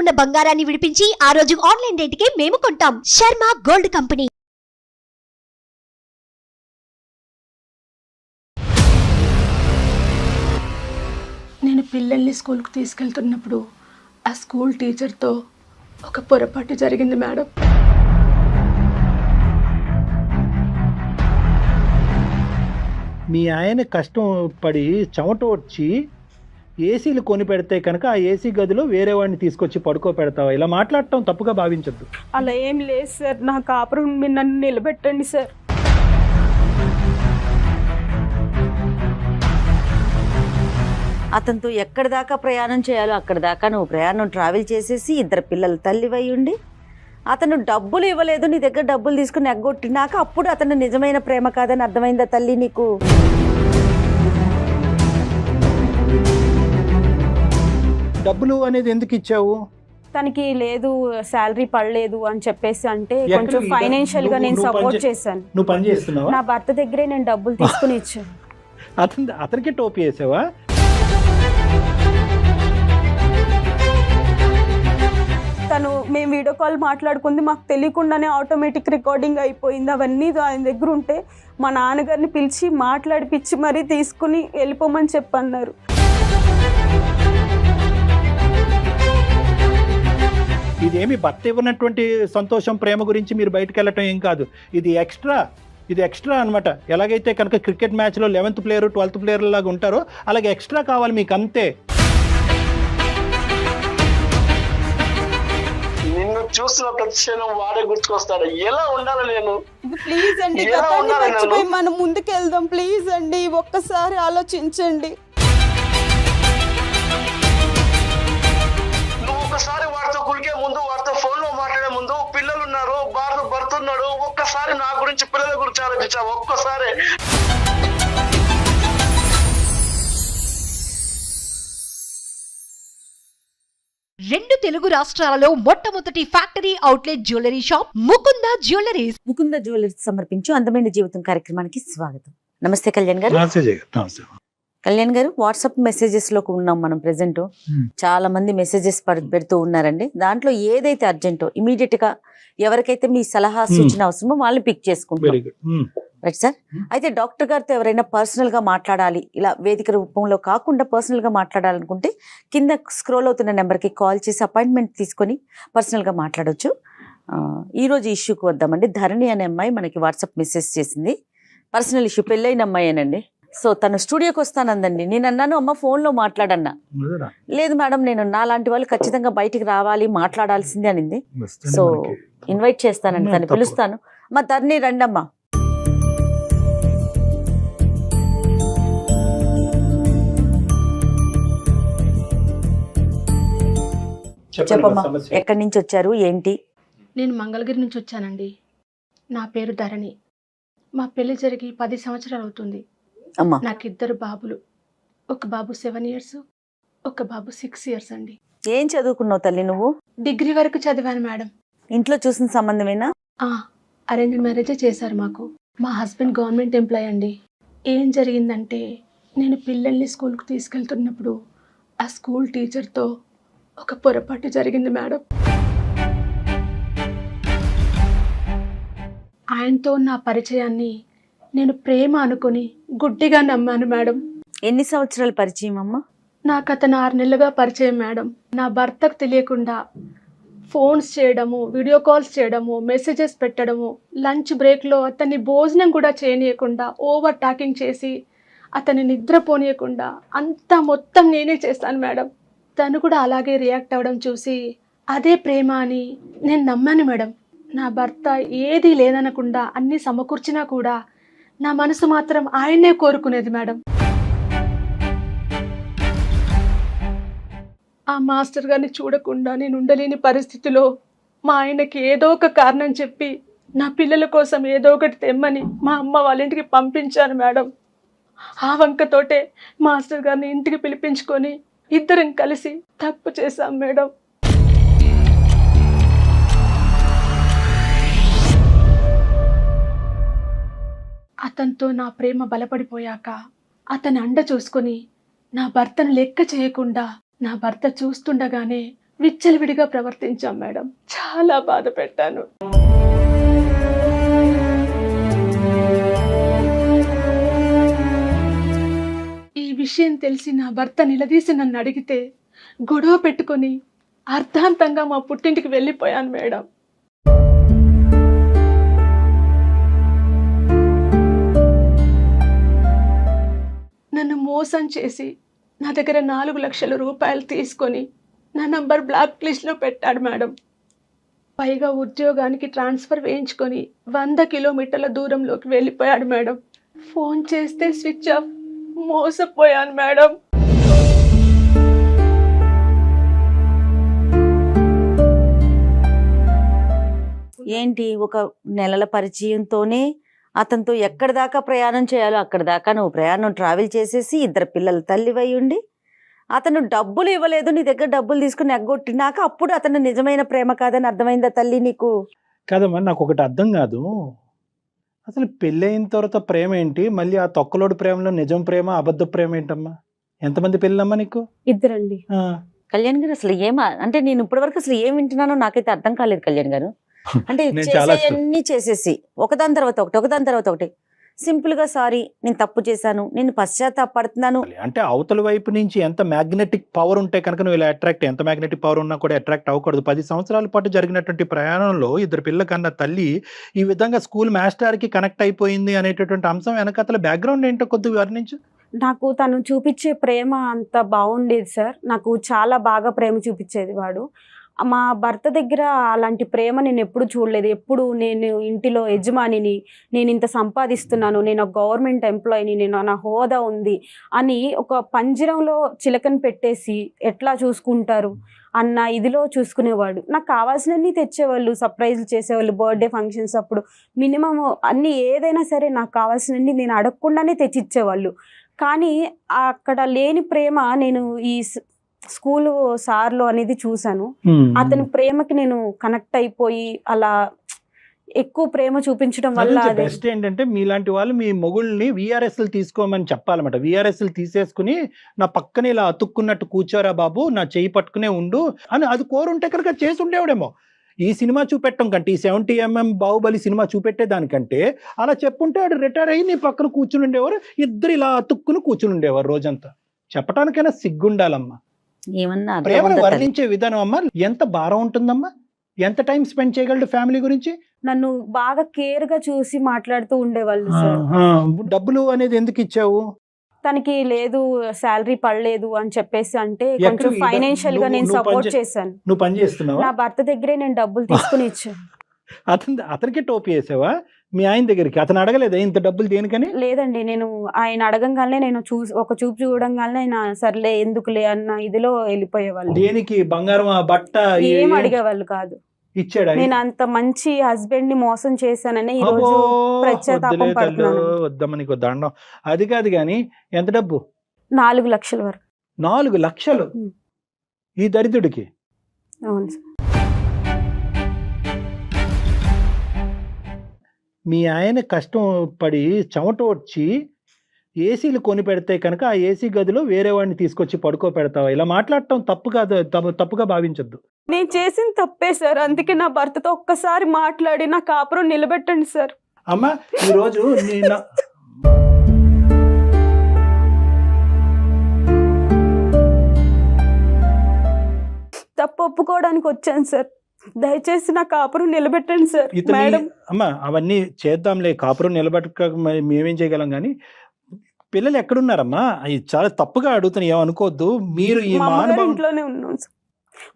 ఉన్న బంగారాన్ని విడిపించి ఆ రోజు ఆన్లైన్ రేటుకే మేము కొంటాం. Sharma gold company. నేను పిల్లల్ని స్కూల్కి తీసుకెళ్తున్నప్పుడు ఆ స్కూల్ టీచర్తో ఒక పొరపాటు జరిగింది మేడం. మీ ఆయన కష్టం పడి చెమట వచ్చి ఏసీలు కొని పెడితే కనుక ఆ ఏసీ గదిలో వేరే వాడిని తీసుకొచ్చి పడుకో పెడతావా ఇలా మాట్లాడటం తప్పుగా భావించద్దు. అలా ఏం లేదు సార్. నా కాపురం మీరు నన్ను నిలబెట్టండి సార్. అతనితో ఎక్కడి దాకా ప్రయాణం చేయాలో అక్కడి దాకా నువ్వు ప్రయాణం ట్రావెల్ చేసేసి ఇద్దరు పిల్లల తల్లివై ఉండి అతను డబ్బులు ఇవ్వలేదు నీ దగ్గర డబ్బులు తీసుకుని ఎగ్గొట్టినాక అప్పుడు అతను నిజమైన ప్రేమ కాదని అర్థమైందా తల్లి నీకు? డబ్బులు అనేది ఎందుకు ఇచ్చావు? తనకి లేదు శాలరీ పడలేదు అని చెప్పేసి అంటే కొంచెం ఫైనాన్షియల్గా నేను సపోర్ట్ చేశాను. నువ్వు పని చేస్తున్నావా? నా భర్త దగ్గరే నేను డబ్బులు తీసుకుని ఇచ్చాను. అతని అతనికి టోపీ వేసావా? తను మేము వీడియో కాల్ మాట్లాడుకుంది మాకు తెలియకుండానే ఆటోమేటిక్ రికార్డింగ్ అయిపోయింది. అవన్నీ ఆయన దగ్గర ఉంటే మా నాన్నగారిని పిలిచి మాట్లాడిపిచ్చి మరీ తీసుకుని వెళ్ళిపోమని చెప్పన్నారు. ఇదేమి భర్త ఇవ్వనటువంటి సంతోషం ప్రేమ గురించి మీరు బయటకు వెళ్ళటం ఏం కాదు. ఇది ఎక్స్ట్రా ఇది ఎక్స్ట్రా అన్నమాట. ఎలాగైతే కనుక క్రికెట్ మ్యాచ్లో లెవెన్త్ ప్లేయర్ ట్వెల్త్ ప్లేయర్ లాగా ఉంటారో అలాగే ఎక్స్ట్రా కావాలి మీకు అంతే నిన్ను చూస్తున్న ప్రతి క్షణం వాడే గుర్తుకొస్తాడు. ఎలా ఉండాలి నేను? ప్లీజ్ అండి మనం ముందుకెళ్దాం. ప్లీజ్ అండి ఒక్కసారి ఆలోచించండి. ఒక్కసారి నా గురించి పిల్లల గురించి ఆలోచించావు ఒక్కసారి. రెండు తెలుగు రాష్ట్రాలలో మొట్టమొదటి factory outlet jewellery shop Mukunda jewelleries. Mukunda jewellers సమర్పించు అందమైన జీవితం కార్యక్రమానికి స్వాగతం. నమస్తే కళ్యాణ్ గారు. కళ్యాణ్ గారు వాట్సాప్ మెసేజెస్లో ఉన్నాం మనం ప్రెసెంట్ Hmm. చాలా మంది మెసేజెస్ పెడుతూ ఉన్నారండి. దాంట్లో ఏదైతే అర్జెంటో ఇమీడియట్గా ఎవరికైతే మీ సలహా. సూచన అవసరమో వాళ్ళని పిక్ చేసుకుంటాం. Very good right sir. అయితే డాక్టర్ గారితో ఎవరైనా పర్సనల్గా మాట్లాడాలి ఇలా వేదిక రూపంలో కాకుండా పర్సనల్గా మాట్లాడాలనుకుంటే కింద స్క్రోల్ అవుతున్న నెంబర్కి కాల్ చేసి అపాయింట్మెంట్ తీసుకొని పర్సనల్గా ఈ రోజు ఇష్యూకి వద్దామండి. ధరణి అనే అమ్మాయి మనకి వాట్సాప్ మెసేజ్ చేసింది. పర్సనల్ ఇష్యూ పెళ్ళైన అమ్మాయేనండి. సో తను స్టూడియోకి వస్తానందండి. నేను అన్నాను అమ్మ ఫోన్లో మాట్లాడన్నా. లేదు మేడం నేను నాలాంటి వాళ్ళు ఖచ్చితంగా బయటికి రావాలి మాట్లాడాల్సిందే అనింది. సో ఇన్వైట్ చేస్తానండి తను. పిలుస్తాను. మా ధరణి రండమ్మా. చెప్పమ్మా ఎక్కడి నుంచి వచ్చారు ఏంటి? నేను మంగళగిరి నుంచి వచ్చానండి. నా పేరు ధరణి. మా పెళ్ళి జరిగి పది సంవత్సరాలు అవుతుంది. నాకు ఇద్దరు బాబులు. ఒక బాబు సెవెన్ ఇయర్స్ ఒక బాబు సిక్స్ ఇయర్స్ అండి. ఏం చదువుకున్నావు తల్లి నువ్వు? డిగ్రీ వరకు చదివాను మేడం. ఇంట్లో చూసిన సంబంధమేనా? అరేంజ్డ్ మ్యారేజే చేశారు మాకు. మా హస్బెండ్ గవర్నమెంట్ ఎంప్లాయ్ అండి. ఏం జరిగిందంటే నేను పిల్లల్ని స్కూల్కి తీసుకెళ్తున్నప్పుడు ఆ స్కూల్ టీచర్తో ఒక పొరపాటు జరిగింది మేడం. ఆయనతో నా పరిచయాన్ని నేను ప్రేమ అనుకుని గుడ్డిగా నమ్మాను మేడం. ఎన్ని సంవత్సరాల పరిచయం అమ్మా? నాకు అతను ఆరు నెలలుగా పరిచయం మేడం. నా భర్తకు తెలియకుండా ఫోన్స్ చేయడము వీడియో కాల్స్ చేయడము మెసేజెస్ పెట్టడము లంచ్ బ్రేక్లో అతన్ని భోజనం కూడా చేయనీయకుండా ఓవర్ టాకింగ్ చేసి అతన్ని నిద్రపోనీయకుండా అంతా మొత్తం నేనే చేస్తాను మేడం. తను కూడా అలాగే రియాక్ట్ అవ్వడం చూసి అదే ప్రేమ అని నేను నమ్మాను మేడం. నా భర్త ఏది లేదనకుండా అన్నీ సమకూర్చినా కూడా నా మనసు మాత్రం ఆయన్నే కోరుకునేది మేడం. ఆ మాస్టర్ గారిని చూడకుండా నేను ఉండలేని పరిస్థితిలో మా ఆయనకి ఏదో ఒక కారణం చెప్పి నా పిల్లల కోసం ఏదో ఒకటి తెమ్మని మా అమ్మ వాళ్ళ ఇంటికి పంపించాను మేడం. ఆ వంకతోటే మాస్టర్ గారిని ఇంటికి పిలిపించుకొని ఇద్దరం కలిసి తప్పు చేశాం మేడం. అతనితో నా ప్రేమ బలపడిపోయాక అతని అండ చూసుకొని నా భర్తను లెక్క చేయకుండా నా భర్త చూస్తుండగానే విచ్చలవిడిగా ప్రవర్తించాం మేడం. చాలా బాధ పెట్టాను ఈ విషయం తెలిసి నా భర్త నిలదీసి నన్ను అడిగితే గొడవ పెట్టుకొని అర్ధాంతంగా మా పుట్టింటికి వెళ్ళిపోయాను మేడం. నన్ను మోసం చేసి నా దగ్గర నాలుగు లక్షల రూపాయలు తీసుకొని నా నంబర్ బ్లాక్ లిస్ట్లో పెట్టాడు మేడం. పైగా ఉద్యోగానికి ట్రాన్స్ఫర్ వేయించుకొని వంద కిలోమీటర్ల దూరంలోకి వెళ్ళిపోయాడు మేడం. ఫోన్ చేస్తే స్విచ్ ఆఫ్. మోసపోయాను మేడం. ఏంటి ఒక నెలల పరిచయంతోనే అతనితో ఎక్కడి దాకా ప్రయాణం చేయాలో అక్కడి దాకా నువ్వు ప్రయాణం ట్రావెల్ చేసేసి ఇద్దరు పిల్లల తల్లివై ఉండి అతను డబ్బులు ఇవ్వలేదు నీ దగ్గర డబ్బులు తీసుకుని ఎగ్గొట్టినాక అప్పుడు అతను నిజమైన ప్రేమ కాదని అర్థమైందా తల్లి నీకు? కాదమ్మా నాకు ఒకటి అర్థం కాదు. అసలు పెళ్ళైన తర్వాత ప్రేమ ఏంటి? మళ్ళీ ఆ తొక్కలోడు ప్రేమలో నిజం ప్రేమ అబద్ధ ప్రేమ ఏంటమ్మా? ఎంతమంది పెళ్ళమ్మా నీకు? ఇద్దరండి. ఆ, కళ్యాణ్ గారు అసలు ఏమా అంటే నేను ఇప్పటివరకు అసలు ఏం వింటున్నానో నాకైతే అర్థం కాలేదు కళ్యాణ్ గారు. అంటే నేను చాలా చేసేయన్నీ చేసేసి ఒకదాని తర్వాత ఒకటి ఒకదాని తర్వాత ఒకటి. సింపుల్గా సారీ నేను తప్పు చేశాను నేను పశ్చాత్తాపడుతున్నాను. అంటే అవతల వైపు నుంచి ఎంత మ్యాగ్నెటిక్ పవర్ ఉంటే కనుక నువ్వు ఇలా అట్రాక్ట్ ఎంత మ్యాగ్నెటిక్ పవర్ ఉన్నా కూడా అట్రాక్ట్ అవ్వకూడదు. పది సంవత్సరాల పాటు జరిగినటువంటి ప్రయాణంలో ఇద్దరు పిల్ల కన్నా తల్లి ఈ విధంగా స్కూల్ మాస్టర్కి కనెక్ట్ అయిపోయింది అనేటటువంటి అంశం వెనకతల బ్యాక్గ్రౌండ్ ఏంటో కొద్దిగా వర్ణించు నాకు తను చూపించే ప్రేమ అంత బాగుండేది సార్. నాకు చాలా బాగా ప్రేమ చూపించేది వాడు. మా భర్త దగ్గర అలాంటి ప్రేమ నేను ఎప్పుడు చూడలేదు. ఎప్పుడు నేను ఇంటిలో యజమానిని నేను ఇంత సంపాదిస్తున్నాను నేను ఒక గవర్నమెంట్ ఎంప్లాయీని నేను నా హోదా ఉంది అని ఒక పంజరంలో చిలకని పెట్టేసి ఎట్లా చూసుకుంటారు? అన్న ఇదిలో చూసుకునేవాడు. నాకు కావాల్సినన్ని తెచ్చేవాళ్ళు సర్ప్రైజ్లు చేసేవాళ్ళు బర్త్డే ఫంక్షన్స్ అప్పుడు మినిమం అన్ని ఏదైనా సరే నాకు కావాల్సినన్ని నేను అడగకుండానే తెచ్చిచ్చేవాళ్ళు. కానీ అక్కడ లేని ప్రేమ నేను ఈ స్కూలు సార్లో అనేది చూశాను. అతని ప్రేమకి నేను కనెక్ట్ అయిపోయి అలా ఎక్కువ ప్రేమ చూపించడం వల్ల బెస్ట్ ఏంటంటే మీలాంటి వాళ్ళు మీ మొగుళ్ళని విఆర్ఎస్లు తీసుకోమని చెప్పాలన్నమాట. విఆర్ఎస్లు తీసేసుకుని నా పక్కన ఇలా అతుక్కున్నట్టు కూర్చోరా బాబు నా చేయి పట్టుకునే ఉండు అని అది కోరుంటే కనుక చేసి ఉండేవాడేమో. ఈ సినిమా చూపెట్టం కంటే ఈ సెవెంటీ ఎంఎం బాహుబలి సినిమా చూపెట్టే దానికంటే అలా చెప్పుంటే ఆడు రిటైర్ అయ్యి నీ పక్కన కూర్చుని ఉండేవారు. ఇద్దరు ఇలా అతుక్కుని కూర్చుని ఉండేవారు రోజంతా. చెప్పడానికైనా సిగ్గుండాలమ్మా. ఏమన్నా ప్రేమను? వర్ణించే విధానం అమ్మా ఎంత భారం ఉంటుందమ్మా? ఎంత టైం స్పెండ్ చేయగలడు ఫ్యామిలీ గురించి? నన్ను బాగా కేర్గా చూసి మాట్లాడుతూ ఉండేవాళ్ళు. డబ్బులు అనేది ఎందుకు ఇచ్చావు? తనకి లేదు శాలరీ పడలేదు అని చెప్పేసి అంటే కొంచెం ఫైనాన్షియల్గా నేను సపోర్ట్ చేశాను. నువ్వు పని చేస్తున్నావా? నా భర్త దగ్గరే నేను డబ్బులు తీసుకుని ఇచ్చాను. అతని అతనికి టోపీ వేసావా? మీ ఆయన దగ్గరికి? అతను అడగలేదా ఇంత డబ్బులు దేనికని? లేదండి నేను ఆయన అడగంగానే నేను చూసి ఒక చూపు చూడంగానే ఆయన సర్లే ఎందుకులే అన్న ఇదిలో వెళ్ళిపోయేవాళ్ళు. దేనికి? బంగారం ఆ బట్ట ఏ- అడిగేవాళ్ళు కాదు. ఇచ్చాడా? నేను అంత మంచి హస్బెండ్ని మోసం చేశానని ఈ రోజు పడుతున్నాను. వద్దమ్మ నీకు దండం. అది కాదు కానీ ఎంత డబ్బు? నాలుగు లక్షల వరకు. నాలుగు లక్షలు. ఈ దరిద్రుడికి? అవును సార్. మీ ఆయన కష్టం పడి చెమట వచ్చి ఏసీలు కొని పెడితే కనుక ఆ ఏసీ గదిలో వేరే వాడిని తీసుకొచ్చి పడుకో పెడతావా? ఇలా మాట్లాడటం తప్పు కాదు తప్పు- తప్పుగా భావించొద్దు. నేను చేసిన తప్పే సార్. అందుకే నా భర్తతో ఒక్కసారి మాట్లాడి నా కాపురం నిలబెట్టండి సార్. అమ్మా ఈరోజు నేను తప్పు ఒప్పుకోవడానికి వచ్చాను సార్. దయచేసి నా కాపురం నిలబెట్టండి సార్. మేడం. అమ్మా అవన్నీ చేద్దాంలే. కాపురం నిలబెట్టక మ- మేమేం చేయగలం కానీ పిల్లలు ఎక్కడున్నారమ్మా? అవి చాలా తప్పుగా అడుగుతున్నా ఏమనుకోవద్దు. మీరు ఈ ఇంట్లోనే ఉన్నాం సార్.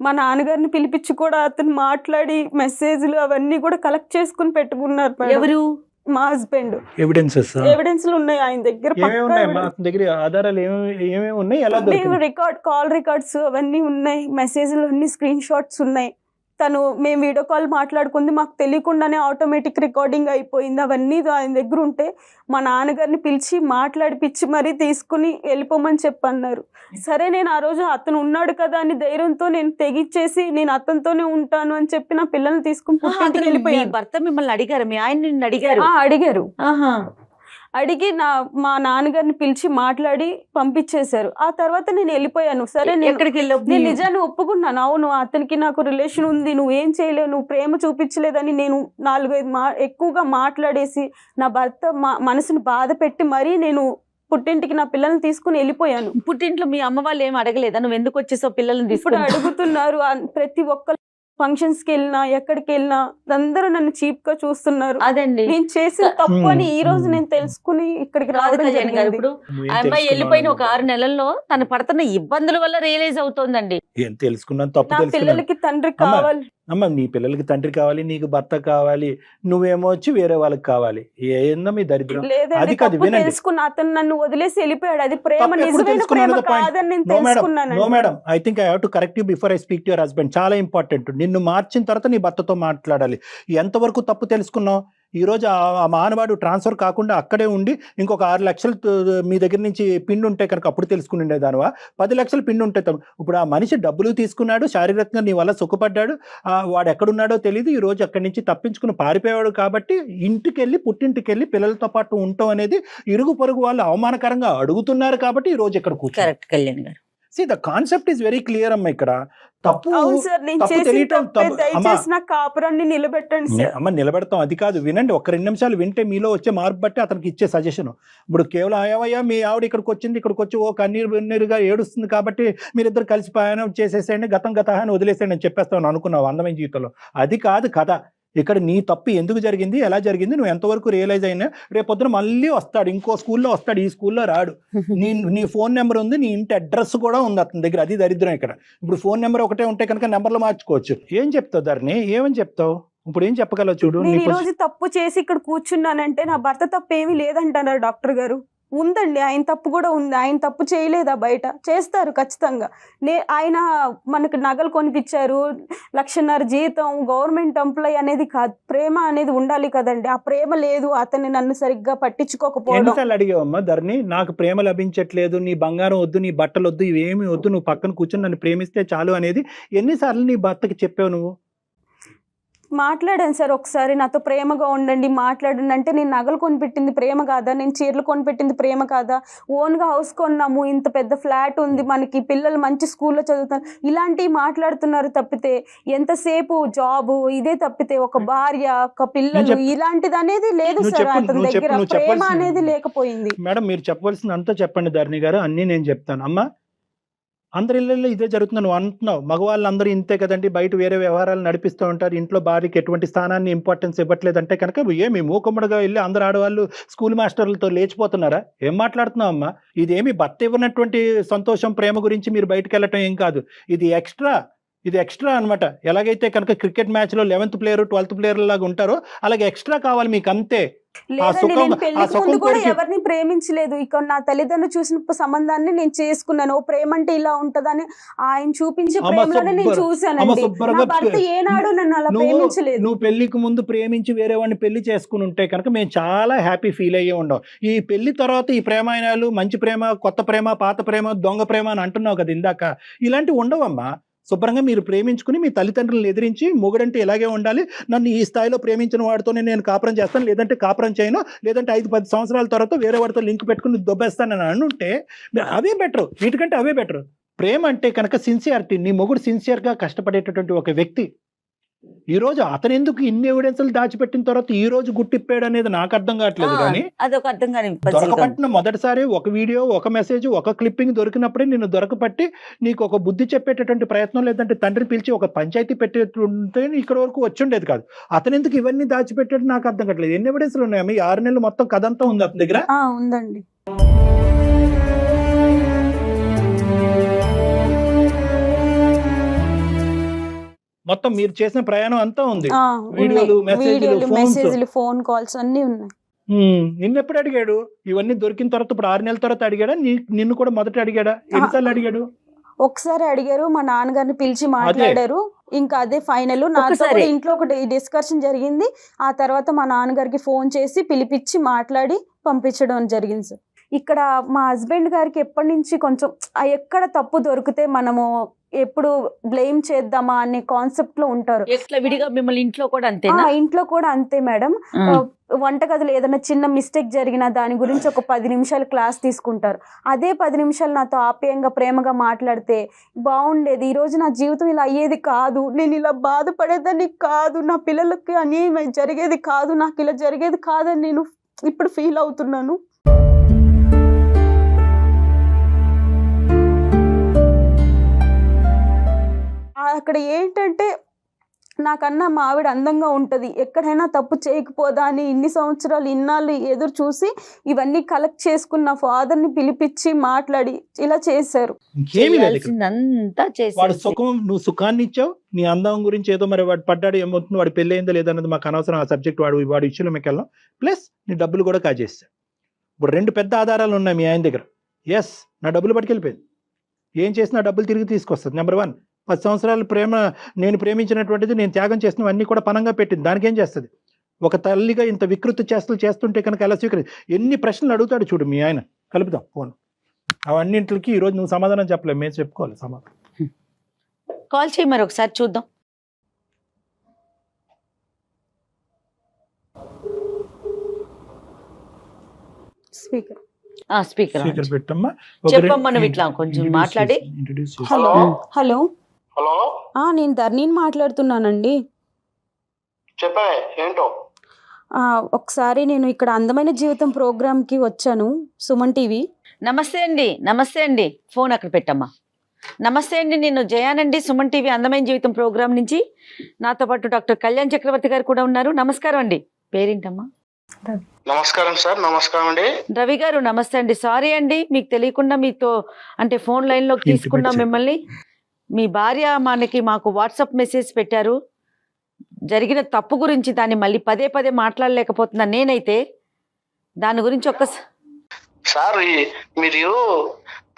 మా నాన్నగారిని పిలిపించి కూడా అతను మాట్లాడి మెసేజ్లు అవన్నీ కూడా కలెక్ట్ చేసుకుని పెట్టుకున్నారు. ఎవరు? మా హస్బెండ్. ఎవిడెన్సెస్ ఎవిడెన్స్లు ఉన్నాయి ఆయన దగ్గర దగ్గర ఆధారాలు ఏమేమి ఉన్నాయి? ఎలా రికార్డ్ కాల్ రికార్డ్స్ అవన్నీ ఉన్నాయి. మెసేజ్లు అన్ని స్క్రీన్ షాట్స్ ఉన్నాయి. తను మేము వీడియో కాల్ మాట్లాడుకుంది మాకు తెలియకుండానే ఆటోమేటిక్ రికార్డింగ్ అయిపోయింది. అవన్నీ ఆయన దగ్గర ఉంటే మా నాన్నగారిని పిలిచి మాట్లాడిపిచ్చి మరీ తీసుకుని వెళ్ళిపోమని చెప్పన్నారు. సరే నేను ఆ రోజు అతను ఉన్నాడు కదా అని ధైర్యంతో నేను తెగిచ్చేసి నేను అతనితోనే ఉంటాను అని చెప్పి నా పిల్లల్ని తీసుకుని వెళ్ళిపోయాను. భర్త మిమ్మల్ని అడిగారు? మీ ఆయన నిన్ను అడిగారు? అడిగారు. అడిగి నా మా నాన్నగారిని పిలిచి మాట్లాడి పంపించేశారు. ఆ తర్వాత నేను వెళ్ళిపోయాను. సరే నేను ఎక్కడికి నేను నిజాన్ని ఒప్పుకున్నాను. అవును అతనికి నాకు రిలేషన్ ఉంది. నువ్వు ఏం చేయలేవు? నువ్వు ప్రేమ చూపించలేదని నేను నాలుగైదు మా ఎక్కువగా మాట్లాడేసి నా భర్త మా మనసును బాధ పెట్టి మరీ నేను పుట్టింటికి నా పిల్లల్ని తీసుకుని వెళ్ళిపోయాను. పుట్టింట్లో మీ అమ్మ వాళ్ళు ఏం అడగలేదా? నువ్వు ఎందుకు వచ్చేసావు పిల్లల్ని ఇప్పుడు తీసుకుని అడుగుతున్నారు. ప్రతి ఒక్క ఫంక్షన్స్కి వెళ్ళినా ఎక్కడికి వెళ్ళినా అందరూ నన్ను చీప్గా చూస్తున్నారు. అదండి. నేను చేసిన తప్పు అని ఈ రోజు. నేను తెలుసుకుని ఇక్కడికి జరిగింది. ఇప్పుడు ఆ అమ్మాయి వెళ్ళిపోయిన ఒక? ఆరు నెలల్లో తను పడుతున్న ఇబ్బందుల వల్ల రియలైజ్ అవుతోందండి. ఏం తెలుసుకున్నాను తప్పు నా తెలుసుకున్నాను. పిల్లలకి తండ్రి కావాలి. అమ్మ నీ పిల్లలకి తండ్రి కావాలి నీకు భర్త కావాలి నువ్వేమో వచ్చి వేరే వాళ్ళకి కావాలి. ఏందో మీ దరిద్రం? అది కాదు, వినండి. అతను నన్ను వదిలేసి వెళ్ళిపోయాడు. అది ప్రేమ no madam I think I have to correct you before I speak to your husband చాలా ఇంపార్టెంట్ నిన్ను మార్చిన తర్వాత నీ భర్తతో మాట్లాడాలి. ఎంతవరకు తప్పు తెలుసుకున్నావు? ఈ రోజు ఆ- మానవాడు ట్రాన్స్ఫర్ కాకుండా అక్కడే ఉండి ఇంకొక ఆరు లక్షలు మీ దగ్గర నుంచి పిండి ఉంటే కనుక అప్పుడు తెలుసుకుని ఉండేదానివా? పది లక్షలు పిండి ఉంటే ఇప్పుడు ఆ మనిషి డబ్బులు తీసుకున్నాడు శారీరకంగా నీ వల్ల సుఖపడ్డాడు ఆ వాడు ఎక్కడున్నాడో తెలియదు ఈ రోజు అక్కడి నుంచి తప్పించుకుని పారిపోయాడు కాబట్టి ఇంటికి వెళ్ళి పుట్టింటికి వెళ్ళి పిల్లలతో పాటు ఉండటం అనేది ఇరుగు పొరుగు వాళ్ళు అవమానకరంగా అడుగుతున్నారు కాబట్టి ఈ రోజు ఇక్కడ కూర్చో కరెక్ట్ కళ్యాణ్ గారు. See the concept is very clear అమ్మ ఇక్కడ. తప్పు కాపురాన్ని నిలబెట్టండి అమ్మ నిలబెడతాం. అది కాదు వినండి ఒక రెండు నిమిషాలు వింటే మీలో వచ్చే మార్పు బట్టి అతనికి ఇచ్చే సజెషన్ ఇప్పుడు కేవలం అయ్యవయ్యా మీ ఆవిడ ఇక్కడికి వచ్చింది ఇక్కడికి వచ్చి ఓ కన్నీరు వెన్నీరుగా ఏడుస్తుంది కాబట్టి మీరిద్దరు కలిసి ప్రయాణం చేసేసేయండి గతం గత అని వదిలేసేయండి అని చెప్పేస్తాను అనుకున్నావు అందమైన జీవితంలో. అది కాదు కథ. ఇక్కడ నీ తప్పు ఎందుకు జరిగింది? ఎలా జరిగింది? నువ్వు ఎంతవరకు రియలైజ్ అయినా రేపు పొద్దున మళ్ళీ వస్తాడు ఇంకో స్కూల్లో వస్తాడు ఈ స్కూల్లో రాడు. నీ నీ ఫోన్ నెంబర్ ఉంది నీ ఇంటి అడ్రస్ కూడా ఉంది అతని దగ్గర. అది దరిద్రం ఇక్కడ. ఇప్పుడు ఫోన్ నెంబర్ ఒకటే ఉంటే కనుక నెంబర్లు మార్చుకోవచ్చు. ఏం చెప్తావు ధరణి? ఏమని చెప్తావు? ఇప్పుడు ఏం చెప్పగలవు చూడు ఈ రోజు తప్పు చేసి ఇక్కడ కూర్చున్నానంటే నా భర్త తప్పు ఏమీ లేదంటున్నారు డాక్టర్ గారు. ఉందండి. ఆయన తప్పు కూడా ఉంది. ఆయన తప్పు చేయలేదా బయట? చేస్తారు ఖచ్చితంగా. నే ఆయన మనకు నగలు కొనిపించారు. లక్షన్నర జీతం గవర్నమెంట్ ఎంప్లాయ్ అనేది కాదు. ప్రేమ అనేది ఉండాలి కదండి. ఆ ప్రేమ లేదు. అతన్ని నన్ను సరిగ్గా పట్టించుకోకపోవడం. ఎన్నిసార్లు అడిగావమ్మా ధరణి? నాకు ప్రేమ లభించట్లేదు. నీ బంగారం వద్దు నీ బట్టలు వద్దు ఇవేమి వద్దు. నువ్వు పక్కన కూర్చొని నన్ను ప్రేమిస్తే చాలు అనేది ఎన్నిసార్లు నీ భర్తకి చెప్పావు నువ్వు? మాట్లాడాను సార్ ఒకసారి. నాతో ప్రేమగా ఉండండి మాట్లాడండి. అంటే నేను నగలు కొనిపెట్టింది ప్రేమ కాదా? నేను చీరలు కొనిపెట్టింది ప్రేమ కాదా? ఓన్గా హౌస్ కొన్నాము ఇంత పెద్ద ఫ్లాట్ ఉంది మనకి పిల్లలు మంచి స్కూల్లో చదువుతారు ఇలాంటివి మాట్లాడుతున్నారు తప్పితే ఎంతసేపు జాబ్ ఇదే తప్పితే ఒక భార్య ఒక పిల్లలు ఇలాంటిది అనేది లేదు సార్ అతని దగ్గర. ప్రేమ. అనేది లేకపోయింది. మేడం మీరు చెప్పవలసింది అంతా చెప్పండి ధరణి గారు అన్నీ నేను చెప్తాను. అమ్మా అందరి ఇళ్ళల్లో ఇదే జరుగుతుంది నువ్వు అంటున్నావు. మగవాళ్ళు అందరూ ఇంతే కదండి బయట వేరే వ్యవహారాలు నడిపిస్తూ ఉంటారు. ఇంట్లో భార్యకి ఎటువంటి స్థానాన్ని ఇంపార్టెన్స్ ఇవ్వట్లేదంటే కనుక ఏమి మూకమ్మడిగా వెళ్ళి అందరు ఆడవాళ్ళు స్కూల్ మాస్టర్లతో లేచిపోతున్నారా? ఏం మాట్లాడుతున్నావు అమ్మా? ఇదేమి భర్త ఇవ్వనటువంటి సంతోషం ప్రేమ గురించి మీరు బయటకు వెళ్ళటం ఏం కాదు. ఇది ఎక్స్ట్రా ఇది ఎక్స్ట్రా అన్నమాట. ఎలాగైతే కనుక క్రికెట్ మ్యాచ్లో లెవెన్త్ ప్లేయర్ ట్వెల్త్ ప్లేయర్ లాగా ఉంటారో అలాగే ఎక్స్ట్రా కావాలి మీకు అంతే ఎవరిని ప్రేమించలేదు. ఇక నా తల్లిదండ్రులు చూసిన సంబంధాన్ని నేను చేసుకున్నాను. ఓ ప్రేమ అంటే ఇలా ఉంటదని ఆయన చూపించే ప్రేమలోనే నేను చూశానండి. నా భర్త ఏనాడు నన్ను అలా ప్రేమించలేదు. నువ్వు పెళ్ళికి ముందు ప్రేమించి వేరే వాడిని పెళ్ళి చేసుకుని ఉంటే కనుక మేము చాలా హ్యాపీ ఫీల్ అయ్యే ఉండవు ఈ పెళ్ళి తర్వాత ఈ ప్రేమాయణాలు మంచి ప్రేమ కొత్త ప్రేమ పాత ప్రేమ దొంగ ప్రేమ అని అంటున్నావు కదా ఇందాక. ఇలాంటివి ఉండవమ్మా. శుభ్రంగా మీరు ప్రేమించుకుని మీ తల్లిదండ్రులను ఎదిరించి మొగుడంటే ఇలాగే ఉండాలి. నన్ను ఈ స్థాయిలో ప్రేమించిన వాడితోనే నేను కాపురం చేస్తాను. లేదంటే కాపురం చేయను. లేదంటే ఐదు పది సంవత్సరాల తర్వాత వేరే వాడితో లింక్ పెట్టుకుని దొబ్బేస్తానని అనుంటే అవే బెటర్. వీటికంటే అవే బెటర్. ప్రేమ అంటే కనుక సిన్సియారిటీ నీ మొగుడు సిన్సియర్గా కష్టపడేటటువంటి ఒక వ్యక్తి ఈ రోజు అతను ఎందుకు ఇన్ని ఎవిడెన్స్లు దాచిపెట్టిన తర్వాత ఈ రోజు గుట్టిప్పాడు అనేది నాకు అర్థం కావట్లేదు కానీ అదొక అర్థం కాని. దొరకపట్టిన మొదటిసారి ఒక వీడియో ఒక మెసేజ్ ఒక క్లిప్పింగ్ దొరికినప్పుడే నిన్ను దొరకపట్టి నీకు ఒక బుద్ధి చెప్పేటటువంటి ప్రయత్నం లేదంటే తండ్రిని పిలిచి ఒక పంచాయతీ పెట్టేటుంటే ఇక్కడ వరకు వచ్చి ఉండేది కాదు. అతను ఎందుకు ఇవన్నీ దాచిపెట్టాడు నాకు అర్థం కావట్లేదు. ఎన్ని ఎవిడెన్స్లు ఉన్నాయి ఈ ఆరు నెలలు మొత్తం కథ అంతా ఉంది అతని దగ్గర? ఉందండి. మొత్తం మీరు చేసిన ప్రయాణం అంతా ఉంది. వీడియోలు. మెసేజ్లు. మెసేజ్లు ఫోన్ కాల్స్ అన్ని ఉన్నాయి. నిన్నెప్పుడు అడిగాడు? ఇవన్నీ దొరికిన తర్వాత ఇప్పుడు ఆరు నెలల తర్వాత అడిగాడా? నిన్ను కూడా మొదట అడిగాడా? ఎన్నిసార్లు అడిగాడు? ఒకసారి అడిగారు మా నాన్నగారిని పిలిచి మాట్లాడారు. ఇంకా అదే ఫైనల్. నాతో ఇంట్లో ఒకటి డిస్కషన్ జరిగింది. ఆ తర్వాత మా నాన్నగారికి ఫోన్ చేసి పిలిపించి మాట్లాడి పంపించడం జరిగింది సార్ ఇక్కడ మా హస్బెండ్ గారికి ఎప్పటి నుంచి కొంచెం ఎక్కడ తప్పు దొరికితే మనము ఎప్పుడు బ్లేమ్ చేద్దామా అనే కాన్సెప్ట్లో ఉంటారు. విడిగా మిమ్మల్ని ఇంట్లో కూడా ఆ అంతేనా ఇంట్లో కూడా అంతే మేడం. వంటగదిలో ఏదైనా చిన్న మిస్టేక్ జరిగినా దాని గురించి ఒక పది నిమిషాలు క్లాస్ తీసుకుంటారు. అదే పది నిమిషాలు నాతో ఆప్యాయంగా ప్రేమగా మాట్లాడితే బాగుండేది. ఈరోజు నా జీవితం ఇలా అయ్యేది కాదు. నేను ఇలా బాధపడేదాన్ని కాదు. నా పిల్లలకి అన్యాయం జరిగేది కాదు. నాకు ఇలా జరిగేది కాదని నేను ఇప్పుడు ఫీల్ అవుతున్నాను. అక్కడ ఏంటంటే నాకన్నా మా ఆవిడ అందంగా ఉంటుంది. ఎక్కడైనా తప్పు చేయకపోదా అని ఇన్ని సంవత్సరాలు ఇన్నాళ్ళు ఎదురు చూసి ఇవన్నీ కలెక్ట్ చేసుకున్న ఫాదర్ని పిలిపించి మాట్లాడి ఇలా చేశారు. వాడు సుఖం నువ్వు సుఖాన్ని ఇచ్చావు నీ అందం గురించి ఏదో మరి వాడు పడ్డాడు ఏమవుతుంది వాడు పెళ్ళి అయిందో లేదన్నది మాకు అనవసరం ఆ సబ్జెక్ట్ వాడు వాడి ఇష్యూలో మీకు వెళ్ళాం ప్లస్ నీ డబ్బులు కూడా కాజేస్తాడు ఇప్పుడు రెండు పెద్ద ఆధారాలు ఉన్నాయి మీ ఆయన దగ్గర. ఎస్ నా డబ్బులు పట్టుకెళ్ళిపోయింది. ఏం చేసినా డబ్బులు తిరిగి తీసుకొస్తుంది నెంబర్ వన్ పది సంవత్సరాలు ప్రేమ నేను ప్రేమించినటువంటిది నేను త్యాగం చేసినవన్నీ కూడా పనంగా పెట్టింది. దానికి ఏం చేస్తుంది? ఒక తల్లిగా ఇంత వికృతి చేష్టలు చేస్తుంటే కనుక ఎలా స్వీకరి? ఎన్ని ప్రశ్నలు అడుగుతాడు చూడు మీ ఆయన. కలుపుదాం ఫోన్. అవన్నింటికి ఈరోజు నువ్వు సమాధానం చెప్పలేవు. మేము చెప్పుకోవాలి సమాధానం. కాల్ చేయి మరి ఒకసారి చూద్దాం. స్పీకర్. ఆ స్పీకర్ స్పీకర్ పెట్టమ్మా. చెప్పమ్మా నువ్వు ఇట్లా కొంచెం మాట్లాడి. హలో. హలో. హలో? ఆ, నేను ధర్నీని మాట్లాడుతున్నానండి. చెప్పే ఏంటో? ఆ, ఒకసారి నేను ఇక్కడ అందమైన జీవితం ప్రోగ్రామ్కి వచ్చాను సుమన్ టీవీ. నమస్తే అండి నమస్తే అండి. ఫోన్ అక్కడ పెట్టమ్మా. నమస్తే అండి నేను జయానండి సుమన్ టీవీ అందమైన జీవితం ప్రోగ్రామ్ నుంచి. నాతో పాటు డాక్టర్ కళ్యాణ్ చక్రవర్తి గారు కూడా ఉన్నారు. నమస్కారం అండి. పేరేంటమ్మా? నమస్కారం సార్ నమస్కారం అండి. రవి గారు నమస్తే అండి. సారీ అండి మీకు తెలియకుండా మీతో అంటే ఫోన్ లైన్లోకి తీసుకున్నాం. మిమ్మల్ని. మీ భార్య మనకి మాకు వాట్సాప్ మెసేజ్ పెట్టారు. జరిగిన తప్పు గురించి దాన్ని మళ్ళీ పదే పదే మాట్లాడలేకపోతున్నా నేనైతే. దాని గురించి ఒక్క సార్ మీరు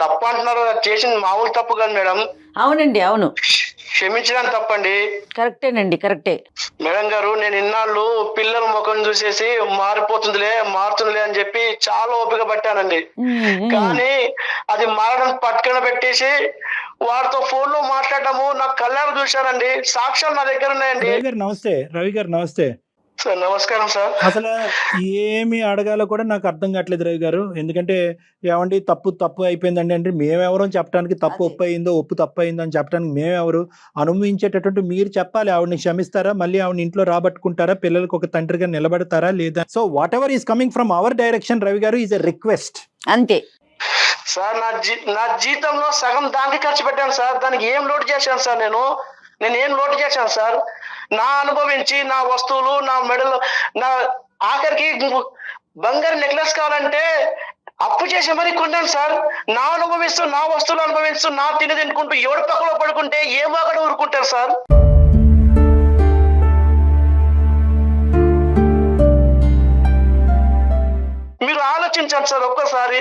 తప్పు అంటున్నారు చేసింది మామూలు తప్పు కాదు మేడం. అవునండి అవును. క్షమించడం తప్పండి. కరెక్టేనండి కరెక్టే. మేడం గారు నేను ఇన్నాళ్ళు పిల్లల ముఖం చూసేసి మారిపోతుందిలే మారుతుందిలే అని చెప్పి చాలా ఓపిక పట్టానండి. కానీ అది మారడం పట్టుకుని పెట్టేసి వాడితో ఫోన్లో మాట్లాడటము నాకు కళ్యాణం చూశానండి. సాక్ష్యాలు నా దగ్గర ఉన్నాయండి. రవి గారు నమస్తే రవి గారు నమస్తే. సార్ నమస్కారం సార్. అసలు ఏమి అడగాలో కూడా నాకు అర్థం కావట్లేదు రవి గారు. ఎందుకంటే ఏమండి తప్పు తప్పు అయిపోయిందండి అంటే మేమెవరో చెప్పడానికి తప్పు. ఒప్పు అయిందో ఒప్పు తప్పు అయిందో అని చెప్పడానికి మేమెవరు? అనుభవించేటటువంటి మీరు చెప్పాలి. ఆవిడని క్షమిస్తారా? మళ్ళీ ఆవిడ ఇంట్లో రాబట్టుకుంటారా? పిల్లలకు ఒక తండ్రిగా నిలబడతారా? లేదా? So whatever is coming from our direction Ravi గారు ఈజ్ ఎ రిక్వెస్ట్ అంతే. సార్ నా జీ నా జీతంలో సగం దానికి ఖర్చు పెట్టాను సార్. దానికి ఏం లోటు చేశాను సార్ నేను? నేను ఏం లోటు చేశాను సార్? నా అనుభవించి నా వస్తువులు నా మెడలు నా ఆఖరికి బంగారు నెక్లెస్ కావాలంటే అప్పు చేసి మరీ కొన్నాను సార్. నా అనుభవిస్తూ నా వస్తువులు అనుభవిస్తూ నా తిని తినుకుంటూ ఎవడు పక్కలో పడుకుంటే ఏ అక్కడ ఊరుకుంటారు సార్. మీరు ఆలోచించండి సార్ ఒక్కసారి.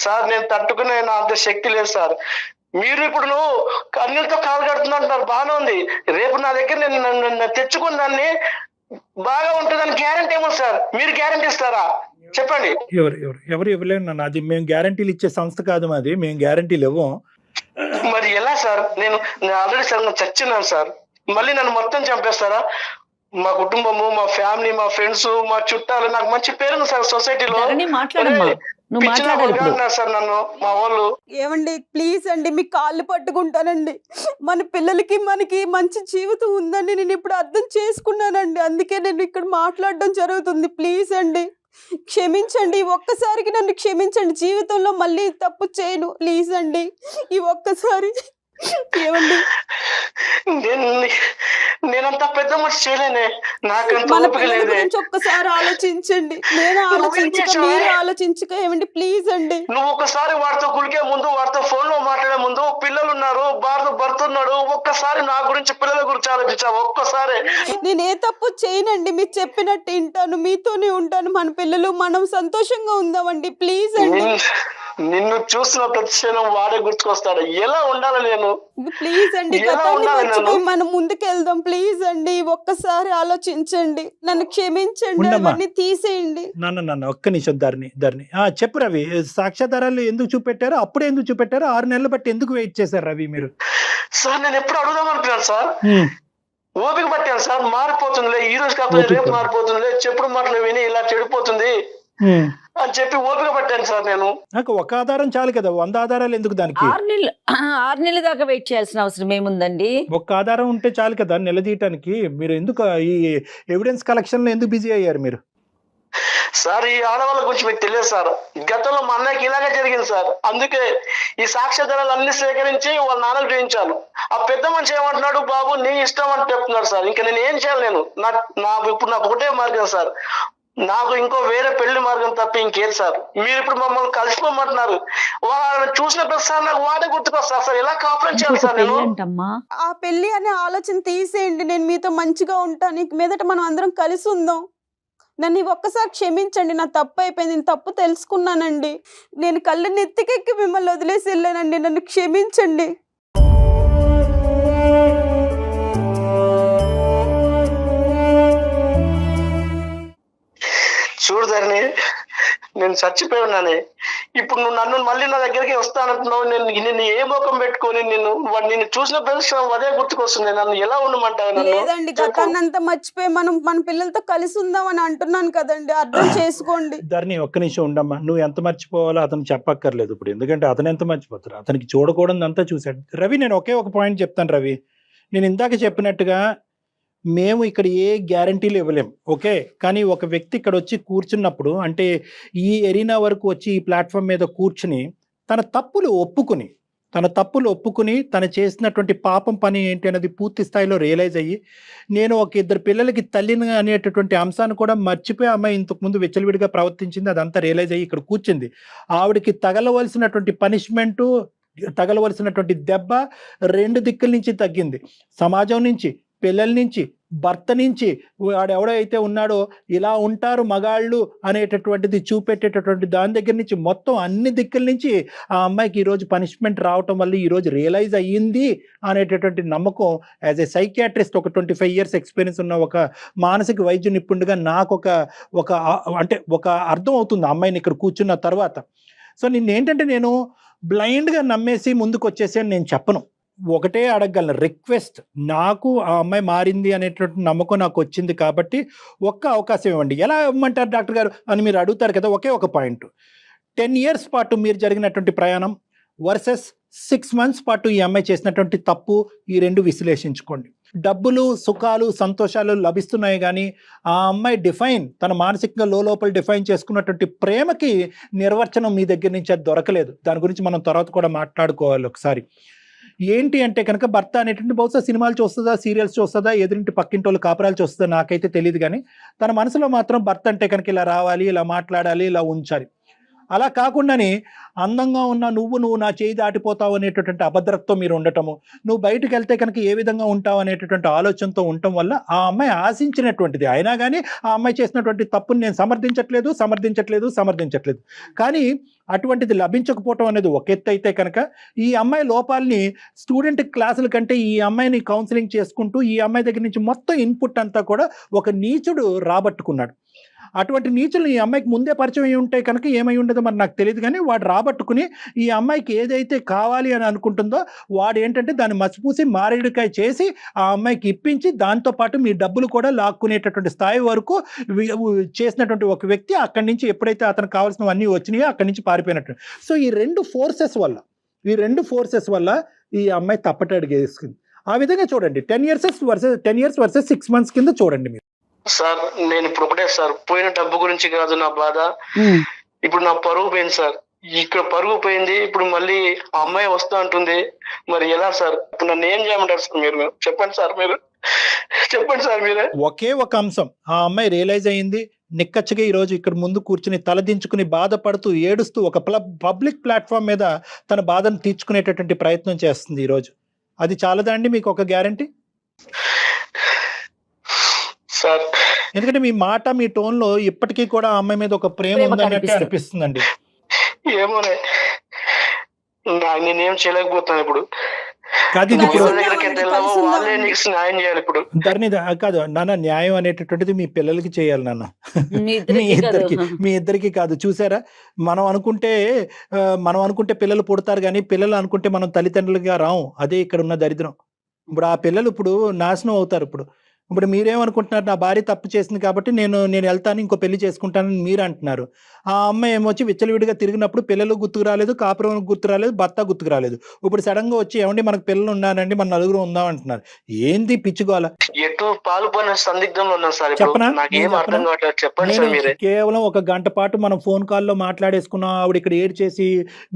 సార్ నేను తట్టుకునే నా అంత శక్తి లేదు సార్. మీరు ఇప్పుడు నువ్వు కన్నీళ్ళతో కాలు కడుతున్నట్టున్నారు బాగానే ఉంది. రేపు నా దగ్గర నేను తెచ్చుకున్న దాన్ని బాగా ఉంటుందని గ్యారంటీ ఏమో సార్? మీరు గ్యారంటీ ఇస్తారా? చెప్పండి. ఎవరు ఎవరు ఎవరు ఇవ్వలేరు నన్ను. అది మేము గ్యారంటీలు ఇచ్చే సంస్థ కాదు మాది. మేము గ్యారంటీలు ఇవ్వం. మరి ఎలా సార్? నేను ఆల్రెడీ సార్ నేను చచ్చినాను సార్. మళ్ళీ నన్ను మొత్తం చంపేస్తారా? మా కుటుంబము మా ఫ్యామిలీ మా ఫ్రెండ్స్ మా చుట్టాలు నాకు మంచి పేరుంది సార్ సొసైటీలో. నువ్వు మాట్లాడాలి ఇప్పుడు. పిచ్చిగా సార్ నన్ను మా వాళ్ళు. ఏమండి ప్లీజ్ అండి మీ కాళ్ళు పట్టుకుంటానండి. మన పిల్లలకి మనకి మంచి జీవితం ఉందండి. నేను ఇప్పుడు అర్థం చేసుకున్నానండి. అందుకే నేను ఇక్కడ మాట్లాడడం జరుగుతుంది. ప్లీజ్ అండి క్షమించండి. ఒక్కసారికి నన్ను క్షమించండి. జీవితంలో మళ్ళీ తప్పు చేయను. ప్లీజ్ అండి ఈ ఒక్కసారి ఏమండి? నేను నేనంత పెద్ద మనిషి చేయలేనే. నాకంత గురించి ఒక్కసారి ఆలోచించండి. నేను ఆలోచించక? మీరు ఆలోచించక ఏమండి? ప్లీజ్ అండి. నువ్వు ఒకసారి వాడితో కులికే ముందు వాడితో ఫోన్లో మాట్లాడే ముందు పిల్లలు ఉన్నారు భారత భర్త ఉన్నాడు ఒక్కసారి నా గురించి పిల్లల గురించి ఆలోచించావు? ఒక్కసారి. నేను ఏ తప్పు చేయనండి? మీరు చెప్పినట్టు వింటాను మీతోనే ఉంటాను. మన పిల్లలు మనం సంతోషంగా ఉందామండి. ప్లీజ్ అండి. నిన్ను చూసిన ప్రతి క్షణం వాడే గుర్తుకొస్తాడు. ఎలా ఉండాలి నేను? ప్లీజ్ అండి? మనం ముందుకెళ్దాం. ప్లీజ్ అండి ఒక్కసారి ఆలోచించండి. నన్ను క్షమించండి. అవన్నీ తీసేయండి. నాన్న నాన్న ఒక్క నిమిషం ధరణి ధరణి ఆ, చెప్పు రవి సాక్ష్యాధారాలు ఎందుకు చూపెట్టారు? అప్పుడే ఎందుకు చూపెట్టారు? ఆరు నెలలు బట్టి ఎందుకు వెయిట్ చేశారు రవి మీరు? సార్ నేను ఎప్పుడు అడుగుదాం అనుకున్నాను సార్. ఓపిక పట్టాను సార్. మారిపోతుందిలే ఈ రోజు కాకపోతే రేపు. మారిపోతుందిలే చెప్పుడు మాటలు విని ఇలా చెడిపోతుంది. అని చెప్పి ఓపిక పట్టాను సార్ నేను. నాకు ఒక ఆధారం చాలు కదా వంద ఆధారాలు ఎందుకు దానికి? ఆరు నెలలు ఆరు నెలల దాకా వెయిట్ చేయాల్సిన అవసరం ఏముందండి? ఒక్క ఆధారం ఉంటే చాలు కదా నిలదీయటానికి మీరు ఎందుకు ఈ ఎవిడెన్స్ కలెక్షన్లో ఎందుకు బిజీ అయ్యారు మీరు? సార్ ఈ ఆడవాళ్ళ గురించి మీకు తెలియదు సార్. గతంలో మా అన్నయ్యకి ఇలాగే జరిగింది సార్. అందుకే ఈ సాక్ష్యాధారాలు అన్ని సేకరించి వాళ్ళ నాన్నకు చూపించాను ఆ పెద్ద మనిషి ఏమంటున్నాడు బాబు నీ ఇష్టం అని చెప్తున్నాడు సార్. ఇంకా నేను ఏం చేయాలి నేను? నా నా ఇప్పుడు నాకు ఒకటే మార్గం సార్. నాకు ఇంకో వేరే పెళ్ళి మార్గం తప్ప ఇంకేది సార్. మీరు ఇప్పుడు మమ్మల్ని కలిసిపోమంటున్నారు. వాళ్ళని చూసిన ప్రతిసారి నాకు వాడే గుర్తుకొస్తారు సార్. ఎలా కాపురం చేయాలి సార్ నేను? ఆ పెళ్ళి అనే ఆలోచన తీసేయండి. నేను మీతో మంచిగా ఉంటాను. ఇక మీదట మనం అందరం కలిసి ఉందాం. నన్ను ఒక్కసారి క్షమించండి. నా తప్పు అయిపోయింది. నేను తప్పు తెలుసుకున్నానండి. నేను కళ్ళు నెత్తికెక్కి మిమ్మల్ని వదిలేసి వెళ్ళానండి. నన్ను క్షమించండి. చూడు ధరణి నేను చచ్చిపోయి ఉన్నానే ఇప్పుడు నువ్వు నన్ను మళ్ళీ నా దగ్గరికి వస్తానంటున్నావు. నేను నిన్ను ఏ ముఖం పెట్టుకొని నేను వాడు నిన్ను చూసిన ప్రదేశం అదే గుర్తుకొస్తుంది. నన్ను ఎలా ఉండమంటావు నన్ను? లేదండి చెప్పు. గతాన్ని అంతా మర్చిపోయి మనం మన పిల్లలతో కలిసి ఉందాం అని అంటున్నాను కదండి. అర్థం చేసుకోండి. ధరణి ఒక్క నిమిషం ఉండమ్మా. నువ్వు ఎంత మర్చిపోవాలో అతను చెప్పక్కర్లేదు ఇప్పుడు. ఎందుకంటే అతను ఎంత మర్చిపోతారు? అతనికి చూడకూడదు అంతా చూశాడు. రవి నేను ఒకే ఒక పాయింట్ చెప్తాను రవి. నేను ఇందాక చెప్పినట్టుగా మేము ఇక్కడ ఏ గ్యారంటీలు ఇవ్వలేం ఓకే? కానీ ఒక వ్యక్తి ఇక్కడ వచ్చి కూర్చున్నప్పుడు అంటే ఈ ఎరీనా వరకు వచ్చి ఈ ప్లాట్ఫామ్ మీద కూర్చుని తన తప్పులు ఒప్పుకుని తన తప్పులు ఒప్పుకుని తను చేసినటువంటి పాపం పని ఏంటి అనేది పూర్తి స్థాయిలో రియలైజ్ అయ్యి నేను ఒక ఇద్దరు పిల్లలకి తల్లిని అనేటటువంటి అంశాన్ని కూడా మర్చిపోయి అమ్మాయి ఇంతకుముందు విచ్చలవిడిగా ప్రవర్తించింది అదంతా రియలైజ్ అయ్యి ఇక్కడ కూర్చుంది. ఆవిడకి తగలవలసినటువంటి పనిష్మెంటు తగలవలసినటువంటి దెబ్బ రెండు దిక్కుల నుంచి తగ్గింది. సమాజం నుంచి పిల్లల నుంచి భర్త నుంచి వాడు ఎవడైతే ఉన్నాడో ఇలా ఉంటారు మగాళ్ళు అనేటటువంటిది చూపెట్టేటటువంటి దాని దగ్గర నుంచి మొత్తం అన్ని దిక్కుల నుంచి ఆ అమ్మాయికి ఈరోజు పనిష్మెంట్ రావటం వల్ల ఈరోజు రియలైజ్ అయ్యింది అనేటటువంటి నమ్మకం. యాజ్ ఏ సైకియాట్రిస్ట్ ఒక ట్వంటీ ఫైవ్ ఇయర్స్ ఎక్స్పీరియన్స్ ఉన్న ఒక మానసిక వైద్య నిపుణుడిగా నాకు ఒక ఒక అంటే ఒక అర్థం అవుతుంది అమ్మాయిని ఇక్కడ కూర్చున్న తర్వాత. సో నిన్న ఏంటంటే నేను బ్లైండ్గా నమ్మేసి ముందుకు వచ్చేసి అని నేను చెప్పను. ఒకటే అడగగలను. రిక్వెస్ట్ నాకు ఆ అమ్మాయి మారింది అనేటువంటి నమ్మకం నాకు వచ్చింది కాబట్టి ఒక్క అవకాశం ఇవ్వండి. ఎలా ఇవ్వమంటారు డాక్టర్ గారు? అని మీరు అడుగుతారు కదా ఒకే ఒక పాయింట్. టెన్ ఇయర్స్ పాటు మీరు జరిగినటువంటి ప్రయాణం వర్సెస్ సిక్స్ మంత్స్ పాటు ఈ అమ్మాయి చేసినటువంటి తప్పు ఈ రెండు విశ్లేషించుకోండి. డబ్బులు సుఖాలు సంతోషాలు లభిస్తున్నాయి కానీ ఆ అమ్మాయి డిఫైన్ తన మానసికంగా లోపల డిఫైన్ చేసుకున్నటువంటి ప్రేమకి నిర్వచనం మీ దగ్గర నుంచి అది దొరకలేదు. దాని గురించి మనం తర్వాత కూడా మాట్లాడుకోవాలి ఒకసారి. ఏంటి అంటే కనుక భర్త అనేటువంటి బహుశా సినిమాలు చూస్తుందా సీరియల్స్ చూస్తుందా ఎదురింటి పక్కింటి వాళ్ళు కాపురాలు చూస్తుందా నాకైతే తెలియదు కానీ తన మనసులో మాత్రం భర్త అంటే కనుక ఇలా రావాలి ఇలా మాట్లాడాలి ఇలా ఉంచాలి. అలా కాకుండానే అందంగా ఉన్న నువ్వు నువ్వు నా చేయి దాటిపోతావు అనేటటువంటి అభద్రతతో మీరు ఉండటము నువ్వు బయటకు వెళ్తే కనుక ఏ విధంగా ఉంటావు అనేటటువంటి ఆలోచనతో ఉండటం వల్ల ఆ అమ్మాయి ఆశించినటువంటిది. అయినా కానీ ఆ అమ్మాయి చేసినటువంటి తప్పుని నేను సమర్థించట్లేదు సమర్థించట్లేదు సమర్థించట్లేదు. కానీ అటువంటిది లభించకపోవటం అనేది ఒక ఎత్తు అయితే కనుక ఈ అమ్మాయి లోపాలని స్టూడెంట్ క్లాసుల కంటే ఈ అమ్మాయిని కౌన్సిలింగ్ చేసుకుంటూ ఈ అమ్మాయి దగ్గర నుంచి మొత్తం ఇన్పుట్ అంతా కూడా ఒక నీచుడు రాబట్టుకున్నాడు. అటువంటి నీచులు ఈ అమ్మాయికి ముందే పరిచయం అయి ఉంటే కనుక ఏమై ఉండదో మరి నాకు తెలియదు కానీ వాడు రాబట్టుకుని ఈ అమ్మాయికి ఏదైతే కావాలి అని అనుకుంటుందో వాడు ఏంటంటే దాన్ని మసిపూసి మారేడుకాయ చేసి ఆ అమ్మాయికి ఇప్పించి దాంతోపాటు మీ డబ్బులు కూడా లాక్కునేటటువంటి స్థాయి వరకు చేసినటువంటి ఒక వ్యక్తి అక్కడి నుంచి ఎప్పుడైతే అతనికి కావాల్సినవన్నీ వచ్చినాయో అక్కడి నుంచి పారిపోయినట్టు. సో ఈ రెండు ఫోర్సెస్ వల్ల ఈ రెండు ఫోర్సెస్ వల్ల ఈ అమ్మాయి తప్పటడుగేసుకుంది ఆ విధంగా చూడండి ten years versus ten years versus six months కింద చూడండి మీరు. సార్ నేను ఇప్పుడు ఒకటే సార్ పోయిన డబ్బు గురించి కాదు నా బాధ. ఇప్పుడు నా పరువు పోయింది సార్. ఇక్కడ పరుగు పోయింది ఇప్పుడు మళ్ళీ ఆ అమ్మాయి వస్తా అంటుంది. మరి ఎలా సార్? ఇప్పుడు నన్ను ఏం చేయమంటారు సార్ మీరు? మీరు చెప్పండి సార్ మీరు. చెప్పండి సార్ మీరే. ఒకే ఒక అంశం. ఆ అమ్మాయి రియలైజ్ అయ్యింది నిక్కచ్చగా ఈరోజు ఇక్కడ ముందు కూర్చుని తలదించుకుని బాధపడుతూ ఏడుస్తూ ఒక పబ్లిక్ ప్లాట్ఫామ్ మీద తన బాధను తీర్చుకునేటటువంటి ప్రయత్నం చేస్తుంది ఈరోజు. అది చాలదా అండి మీకు ఒక గ్యారంటీ సార్. ఎందుకంటే మీ మాట మీ టోన్లో ఇప్పటికీ కూడా అమ్మాయి మీద ఒక ప్రేమ ఉందన్నట్టు కనిపిస్తుంది. అనిపిస్తుందండి. ఏమోనే. నా- నేనేం చేయలేకపోతాను ఇప్పుడు. కాదు ఇది ఇప్పుడు ధరణి కాదు నాన్న న్యాయం అనేటటువంటిది మీ పిల్లలకి చేయాలి నాన్న. మీ ఇద్దరికీ. మీ ఇద్దరికి కాదు. చూసారా? మనం అనుకుంటే మనం అనుకుంటే పిల్లలు పుడతారు కానీ పిల్లలు అనుకుంటే మనం తల్లిదండ్రులుగా రాం. అదే ఇక్కడ ఉన్న దరిద్రం. ఇప్పుడు ఆ పిల్లలు ఇప్పుడు నాశనం అవుతారు ఇప్పుడు. ఇప్పుడు మీరేమనుకుంటున్నారు? నా భార్య తప్పు చేసింది కాబట్టి నేను నేను వెళ్తాను ఇంకో పెళ్ళి చేసుకుంటానని మీరు అంటున్నారు ఆ అమ్మాయి ఏమొచ్చి విచ్చలవిడిగా తిరిగినప్పుడు పిల్లలు గుర్తుకు రాలేదు కాపురం గుర్తు రాలేదు భర్త గుర్తుకు రాలేదు. ఇప్పుడు సడన్గా వచ్చి ఏమండి మనకు పిల్లలు ఉన్నారండి మన నలుగురు ఉందాం అంటున్నారు. ఏంది పిచ్చుకోవాల ఎటు సందిగ్ధంలో సార్ చెప్పనా? అర్థం? కావట్లేదు. చెప్పండి సార్ నేను మీరే. కేవలం ఒక గంట పాటు మనం ఫోన్ కాల్లో మాట్లాడేసుకున్నాం. ఆవిడ ఇక్కడ ఏడ్ చేసి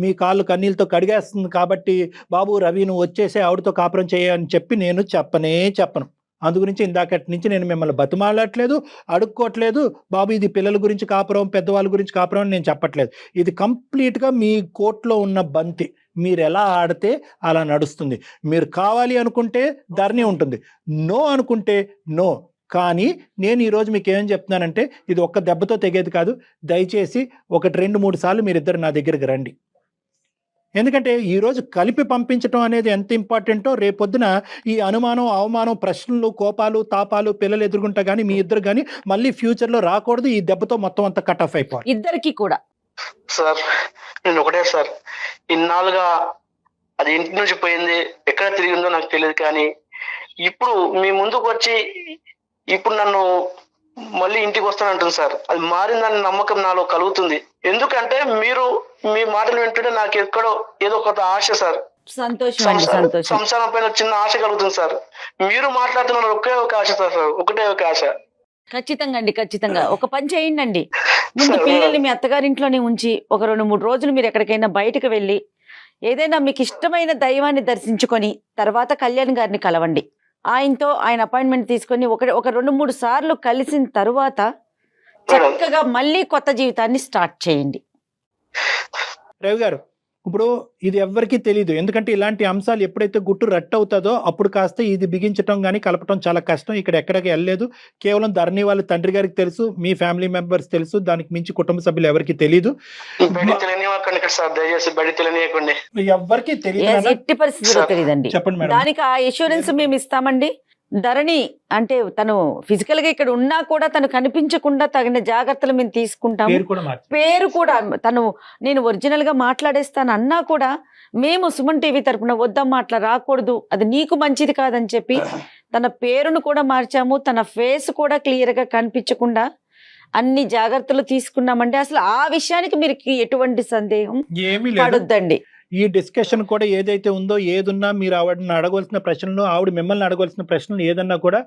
మీ కాళ్ళు కన్నీళ్ళతో కడిగేస్తుంది కాబట్టి బాబు రవి నువ్వు వచ్చేసి ఆవిడతో కాపురం చేయ అని చెప్పి నేను చెప్పనే చెప్పను. అందు గురించి ఇందాకటి నుంచి నేను మిమ్మల్ని బతిమాలట్లేదు అడుక్కోవట్లేదు బాబు ఇది పిల్లల గురించి కాపురం పెద్దవాళ్ళ గురించి కాపురం అని నేను చెప్పట్లేదు. ఇది కంప్లీట్గా మీ కోర్టులో ఉన్న బంతి. మీరు ఎలా ఆడితే అలా నడుస్తుంది. మీరు కావాలి అనుకుంటే ధరణి ఉంటుంది. నో అనుకుంటే నో. కానీ నేను ఈరోజు మీకు ఏం చెప్తున్నానంటే ఇది ఒక్క దెబ్బతో తెగేది కాదు. దయచేసి ఒకటి రెండు మూడు సార్లు మీరిద్దరు నా దగ్గరికి రండి. ఎందుకంటే ఈరోజు కలిపి పంపించడం అనేది ఎంత ఇంపార్టెంటో రేపొద్దున ఈ అనుమానం అవమానం ప్రశ్నలు కోపాలు తాపాలు పిల్లలు ఎదుర్కొంటా కానీ మీ ఇద్దరు కానీ మళ్ళీ ఫ్యూచర్లో రాకూడదు. ఈ దెబ్బతో మొత్తం అంతా కట్ ఆఫ్ అయిపోవాలి. ఇద్దరికి కూడా. సార్ నేను ఒకటే సార్. ఇన్నాళ్ళుగా అది ఇంటి నుంచి పోయింది ఎక్కడ తిరిగిందో నాకు తెలియదు కానీ ఇప్పుడు మీ ముందుకు వచ్చి ఇప్పుడు నన్ను మళ్ళీ ఇంటికి వస్తానంటుంది సార్. అది మారిందని నమ్మకం నాలో కలుగుతుంది. ఎందుకంటే మీరు మీ మాటలు వింటుంటే నాకు ఎక్కడో ఏదో కొత్త ఆశ సార్. సంతోషం సంసారం పైన చిన్న ఆశ కలుగుతుంది సార్. మీరు మాట్లాడుతున్నారు ఒకే ఒక ఆశ సార్ ఒకటే ఒక ఆశ. ఖచ్చితంగా అండి ఖచ్చితంగా. ఒక పని చేయండి అండి. ముందు. పిల్లల్ని మీ అత్తగారింట్లోనే ఉంచి ఒక రెండు మూడు రోజులు మీరు ఎక్కడికైనా బయటకు వెళ్ళి ఏదైనా మీకు ఇష్టమైన దైవాన్ని దర్శించుకొని తర్వాత కళ్యాణ్ గారిని కలవండి. ఆయనతో ఆయన అపాయింట్మెంట్ తీసుకొని ఒక ఒక రెండు మూడు సార్లు కలిసిన తరువాత చక్కగా మళ్ళీ కొత్త జీవితాన్ని స్టార్ట్ చేయండి. రవి గారు ఇప్పుడు ఇది ఎవ్వరికీ తెలియదు ఎందుకంటే ఇలాంటి అంశాలు ఎప్పుడైతే గుట్టు రట్టు అవుతుందో అప్పుడు కాస్త ఇది బిగించడం కానీ కలపటం చాలా కష్టం. ఇక్కడ ఎక్కడికి వెళ్ళలేదు. కేవలం ధరణి వాళ్ళ తండ్రి గారికి తెలుసు. మీ ఫ్యామిలీ మెంబర్స్ తెలుసు. దానికి మించి కుటుంబ సభ్యులు ఎవరికి తెలియదు ఏ- తెలియదు చెప్పండి మేడం. దానికి ఆ ఇన్సూరెన్స్ మేము ఇస్తామండి. ధరణి అంటే తను ఫిజికల్గా ఇక్కడ ఉన్నా కూడా తను కనిపించకుండా తగిన జాగ్రత్తలు మేము తీసుకుంటాము. పేరు కూడా తను నేను ఒరిజినల్గా మాట్లాడేస్తాను అన్నా కూడా మేము సుమన్ టీవీ తరపున వద్దమ్మా అట్లా రాకూడదు అది నీకు మంచిది కాదని చెప్పి తన పేరును కూడా మార్చాము తన ఫేస్ కూడా క్లియర్గా కనిపించకుండా అన్ని జాగ్రత్తలు తీసుకున్నామంటే అసలు ఆ విషయానికి మీరు ఎటువంటి సందేహం పడొద్దండి. ఈ డిస్కషన్ కూడా ఏదైతే ఉందో ఏదున్నా మీరు ఆవిడని అడగవలసిన ప్రశ్నలు ఆవిడ మిమ్మల్ని అడగవలసిన ప్రశ్నలు ఏదన్నా కూడా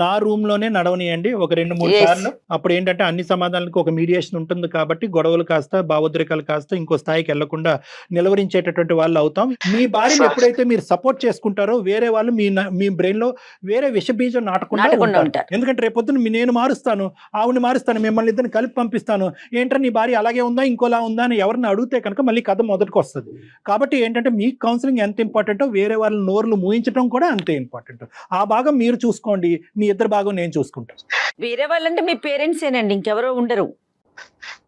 నా రూమ్లోనే నడవనియండి ఒక రెండు మూడు. సార్లు అప్పుడు ఏంటంటే అన్ని సమాధానాలకు ఒక మీడియేషన్ ఉంటుంది కాబట్టి గొడవలు కాస్త భావోద్రేకాలు కాస్త ఇంకో స్థాయికి వెళ్ళకుండా నిలవరించేటటువంటి వాళ్ళు అవుతాం మీ భార్యను. ఎప్పుడైతే మీరు సపోర్ట్ చేసుకుంటారో వేరే వాళ్ళు మీ మీ బ్రెయిన్లో వేరే విష బీజం నాటకుండా ఉంటారు. ఎందుకంటే రేపొద్దున నేను మారుస్తాను ఆవిడని మారుస్తాను మిమ్మల్ని ఇద్దరిని కలిపి పంపిస్తాను ఏంటంటే నీ భార్య అలాగే ఉందా ఇంకోలా ఉందా అని ఎవరిని అడిగితే కనుక మళ్ళీ కథ మొదటికి వస్తుంది కాబట్టి ఏంటంటే మీ కౌన్సిలింగ్ ఎంత ఇంపార్టెంటో వేరే వాళ్ళ నోర్లు మూయించడం కూడా అంతే ఇంపార్టెంట్ ఆ భాగం మీరు చూసుకోండి మీ ఇద్దరు భాగం నేను చూసుకుంటాను వేరే వాళ్ళంటే మీ పేరెంట్స్ ఏనండి ఇంకెవరో ఉండరు.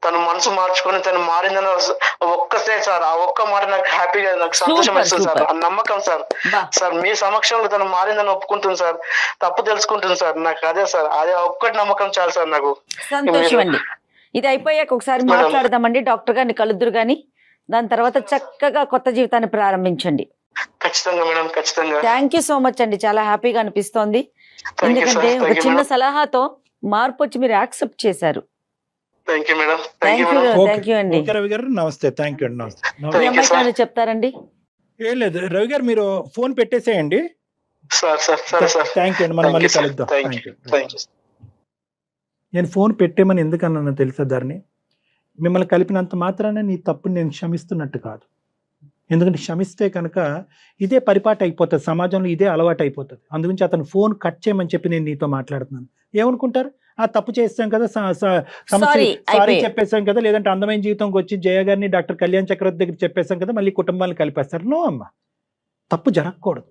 తను మనసు మార్చుకొని తను మారిందని ఒక్కసే సార్ ఆ ఒక్క మాట నాకు హ్యాపీగా నాకు సంతోషం ఇస్తుంది సార్. నమ్మకం సార్. సార్ మీ సమక్షంలో తను మారిందని ఒప్పుకుంటుంది సార్. తప్పు తెలుసుకుంటుంది సార్. నాకు అదే సార్ అదే ఆ ఒక్కటి నమ్మకం చాలు సార్ నాకు. సంతోషం అండి. ఇది అయిపోయాక ఒకసారి మేడం. మాట్లాడదామండి డాక్టర్ గారిని కలుద్దురు గాని. దాని తర్వాత చక్కగా కొత్త జీవితాన్ని ప్రారంభించండి. ఖచ్చితంగా మేడం ఖచ్చితంగా. థ్యాంక్ యూ సో మచ్ అండి. చాలా హ్యాపీగా అనిపిస్తోంది. ఎందుకంటే ఒక చిన్న సలహాతో మార్పు వచ్చి మీరు యాక్సెప్ట్ చేశారు. చెప్తారండి? ఏం లేదు. రవి గారు మీరు ఫోన్ పెట్టేసేయండి. నేను ఫోన్ పెట్టేమని ఎందుకు అన్నానో తెలుసా దాన్ని మిమ్మల్ని కలిపినంత మాత్రాన నీ తప్పుని నేను క్షమిస్తున్నట్టు కాదు. ఎందుకంటే క్షమిస్తే కనుక ఇదే పరిపాటి అయిపోతుంది సమాజంలో ఇదే అలవాటు అయిపోతుంది. అందుగురించి అతను ఫోన్ కట్ చేయమని చెప్పి నేను నీతో మాట్లాడుతున్నాను. ఏమనుకుంటారు? ఆ తప్పు చేస్తాం కదా సమస్య సారీ. చెప్పేశాం కదా లేదంటే అందమైన జీవితంకి వచ్చి జయ గారిని డాక్టర్ కళ్యాణ్ చక్రవర్తి దగ్గర చెప్పేశాం కదా మళ్ళీ కుటుంబాలను కలిపేస్తారు. నో అమ్మా తప్పు జరగకూడదు.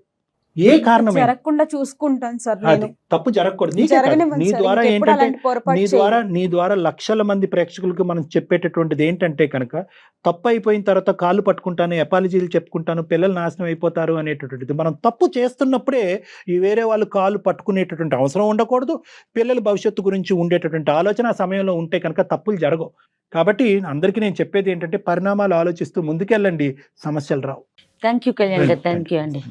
ఏ కారణమే జరగకుండా చూసుకుంటాను సార్ అది తప్పు జరగకూడదు. నీకే నీ ద్వారా ఏంటంటే నీ. ద్వారా నీ ద్వారా లక్షల మంది ప్రేక్షకులకు మనం చెప్పేటటువంటిది ఏంటంటే కనుక తప్పు అయిపోయిన తర్వాత కాళ్ళు పట్టుకుంటాను ఎపాలజీలు చెప్పుకుంటాను పిల్లలు నాశనం అయిపోతారు అనేటటువంటిది. మనం తప్పు చేస్తున్నప్పుడే ఈ వేరే వాళ్ళు కాళ్ళు పట్టుకునేటటువంటి అవసరం ఉండకూడదు. పిల్లల భవిష్యత్తు గురించి ఉండేటటువంటి ఆలోచన ఆ సమయంలో ఉంటే కనుక తప్పులు జరగవు. కాబట్టి అందరికీ నేను చెప్పేది ఏంటంటే పరిణామాలు ఆలోచిస్తూ ముందుకెళ్ళండి. సమస్యలు రావు. Thank you Kalyan thank you అండి.